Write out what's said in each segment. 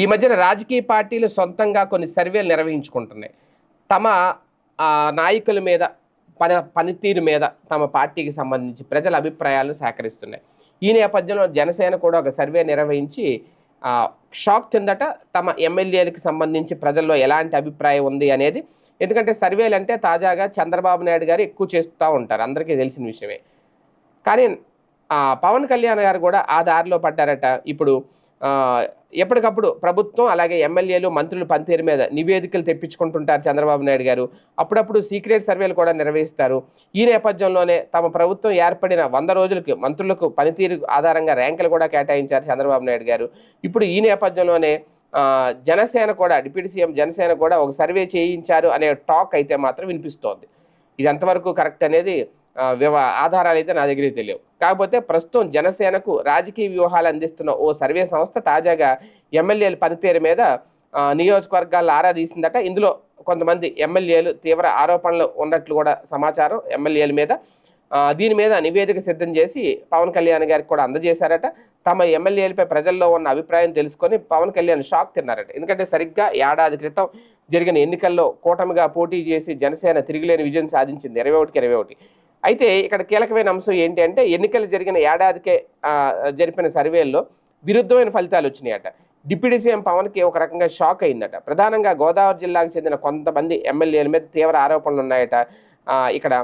ఈ మధ్యన రాజకీయ పార్టీలు సొంతంగా కొన్ని సర్వేలు నిర్వహించుకుంటున్నాయి. తమ నాయకుల మీద పని పనితీరు మీద తమ పార్టీకి సంబంధించి ప్రజల అభిప్రాయాలను సేకరిస్తున్నాయి. ఈ నేపథ్యంలో జనసేన కూడా ఒక సర్వే నిర్వహించి షాక్ తిందట తమ ఎమ్మెల్యేలకు సంబంధించి ప్రజల్లో ఎలాంటి అభిప్రాయం ఉంది అనేది ఎందుకంటే సర్వేలు అంటే తాజాగా చంద్రబాబు నాయుడు గారు ఎక్కువ చేస్తూ ఉంటారు. అందరికీ తెలిసిన విషయమే. కానీ పవన్ కళ్యాణ్ గారు కూడా ఆ దారిలో పడ్డారట. ఇప్పుడు ఎప్పటికప్పుడు ప్రభుత్వం అలాగే ఎమ్మెల్యేలు మంత్రులు పనితీరు మీద నివేదికలు తెప్పించుకుంటుంటారు చంద్రబాబు నాయుడు గారు. అప్పుడప్పుడు సీక్రెట్ సర్వేలు కూడా నిర్వహిస్తారు. ఈ నేపథ్యంలోనే తమ ప్రభుత్వం ఏర్పడిన వంద రోజులకు మంత్రులకు పనితీరు ఆధారంగా ర్యాంకులు కూడా కేటాయించారు చంద్రబాబు నాయుడు గారు. ఇప్పుడు ఈ నేపథ్యంలోనే జనసేన కూడా డిప్యూటీ సీఎం జనసేన కూడా ఒక సర్వే చేయించారు అనే టాక్ అయితే మాత్రం వినిపిస్తోంది. ఇది ఎంతవరకు కరెక్ట్ అనేది ఆధారాలు అయితే నా దగ్గర తెలియవు. కాకపోతే ప్రస్తుతం జనసేనకు రాజకీయ వ్యూహాలు అందిస్తున్న ఓ సర్వే సంస్థ తాజాగా ఎమ్మెల్యేల పనితీరు మీద నియోజకవర్గాల్లో ఆరా తీసిందట. ఇందులో కొంతమంది ఎమ్మెల్యేలు తీవ్ర ఆరోపణలు ఉన్నట్లు కూడా సమాచారం ఎమ్మెల్యేల మీద. దీని మీద నివేదిక సిద్ధం చేసి పవన్ కళ్యాణ్ గారికి కూడా అందజేశారట. తమ ఎమ్మెల్యేలపై ప్రజల్లో ఉన్న అభిప్రాయం తెలుసుకొని పవన్ కళ్యాణ్ షాక్ తిన్నారట. ఎందుకంటే సరిగ్గా ఏడాది క్రితం జరిగిన ఎన్నికల్లో కూటమిగా పోటీ చేసి జనసేన తిరిగిలేని విజయం సాధించింది. ఇరవై ఒకటికి ఇరవై ఒకటి. అయితే ఇక్కడ కీలకమైన అంశం ఏంటి అంటే ఎన్నికలు జరిగిన ఏడాదికే జరిపిన సర్వేల్లో విరుద్ధమైన ఫలితాలు వచ్చినాయట. డిప్యూటీ సీఎం పవన్కి ఒక రకంగా షాక్ అయిందట. ప్రధానంగా గోదావరి జిల్లాకు చెందిన కొంతమంది ఎమ్మెల్యేల మీద తీవ్ర ఆరోపణలు ఉన్నాయట. ఇక్కడ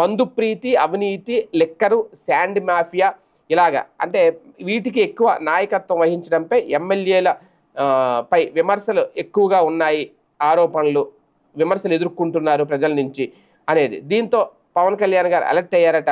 బంధుప్రీతి అవినీతి లెక్కరు శాండ్ మాఫియా ఇలాగా. అంటే వీటికి ఎక్కువ నాయకత్వం వహించడంపై ఎమ్మెల్యేల పై విమర్శలు ఎక్కువగా ఉన్నాయి ఆరోపణలు. విమర్శలు ఎదుర్కొంటున్నారు ప్రజల నుంచి అనేది. దీంతో పవన్ కళ్యాణ్ గారు అలర్ట్ అయ్యారట.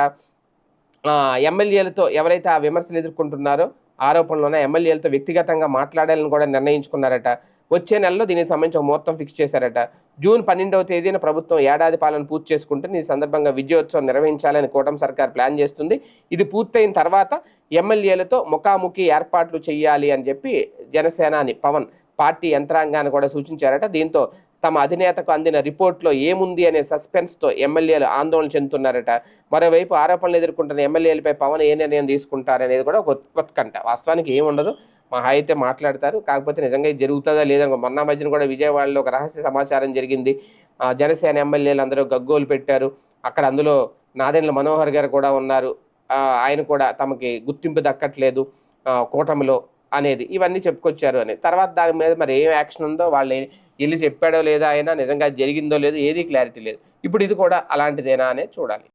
ఎమ్మెల్యేలతో ఎవరైతే ఆ విమర్శలు ఎదుర్కొంటున్నారో ఆరోపణలు ఉన్న ఎమ్మెల్యేలతో వ్యక్తిగతంగా మాట్లాడాలని కూడా నిర్ణయించుకున్నారట. వచ్చే నెలలో దీనికి సంబంధించి ఒక ముహూర్తం ఫిక్స్ చేశారట. జూన్ పన్నెండవ తేదీన ప్రభుత్వం ఏడాది పాలన పూర్తి చేసుకుంటుంది ఈ సందర్భంగా విజయోత్సవం నిర్వహించాలని కూటమి సర్కార్ ప్లాన్ చేస్తుంది. ఇది పూర్తయిన తర్వాత ఎమ్మెల్యేలతో ముఖాముఖి ఏర్పాట్లు చేయాలి అని చెప్పి జనసేనాని పవన్ పార్టీ యంత్రాంగాన్ని కూడా సూచించారట. దీంతో తమ అధినేతకు అందిన రిపోర్ట్లో ఏముంది అనే సస్పెన్స్తో ఎమ్మెల్యేలు ఆందోళన చెందుతున్నారట. మరోవైపు ఆరోపణలు ఎదుర్కొంటున్న ఎమ్మెల్యేలపై పవన్ ఏ నిర్ణయం తీసుకుంటారనేది కూడా ఒక ఉత్కంఠ. వాస్తవానికి ఏముండదు మహా అయితే మాట్లాడతారు. కాకపోతే నిజంగా ఇది జరుగుతుందా లేదని మొన్న మధ్యన కూడా విజయవాడలో ఒక రహస్య సమాచారం జరిగింది. జనసేన ఎమ్మెల్యేలు అందరూ గగ్గోలు పెట్టారు. అక్కడ అందులో నాదెండ్ల మనోహర్ గారు కూడా ఉన్నారు. ఆయన కూడా తమకి గుర్తింపు దక్కట్లేదు. కూటమిలో అనేది ఇవన్నీ చెప్పుకొచ్చారు అని. తర్వాత దాని మీద మరి ఏం యాక్షన్ ఉందో వాళ్ళు వెళ్ళి చెప్పాడో లేదా అయినా నిజంగా జరిగిందో లేదో ఏది క్లారిటీ లేదు. ఇప్పుడు ఇది కూడా అలాంటిదేనా అనేది చూడాలి.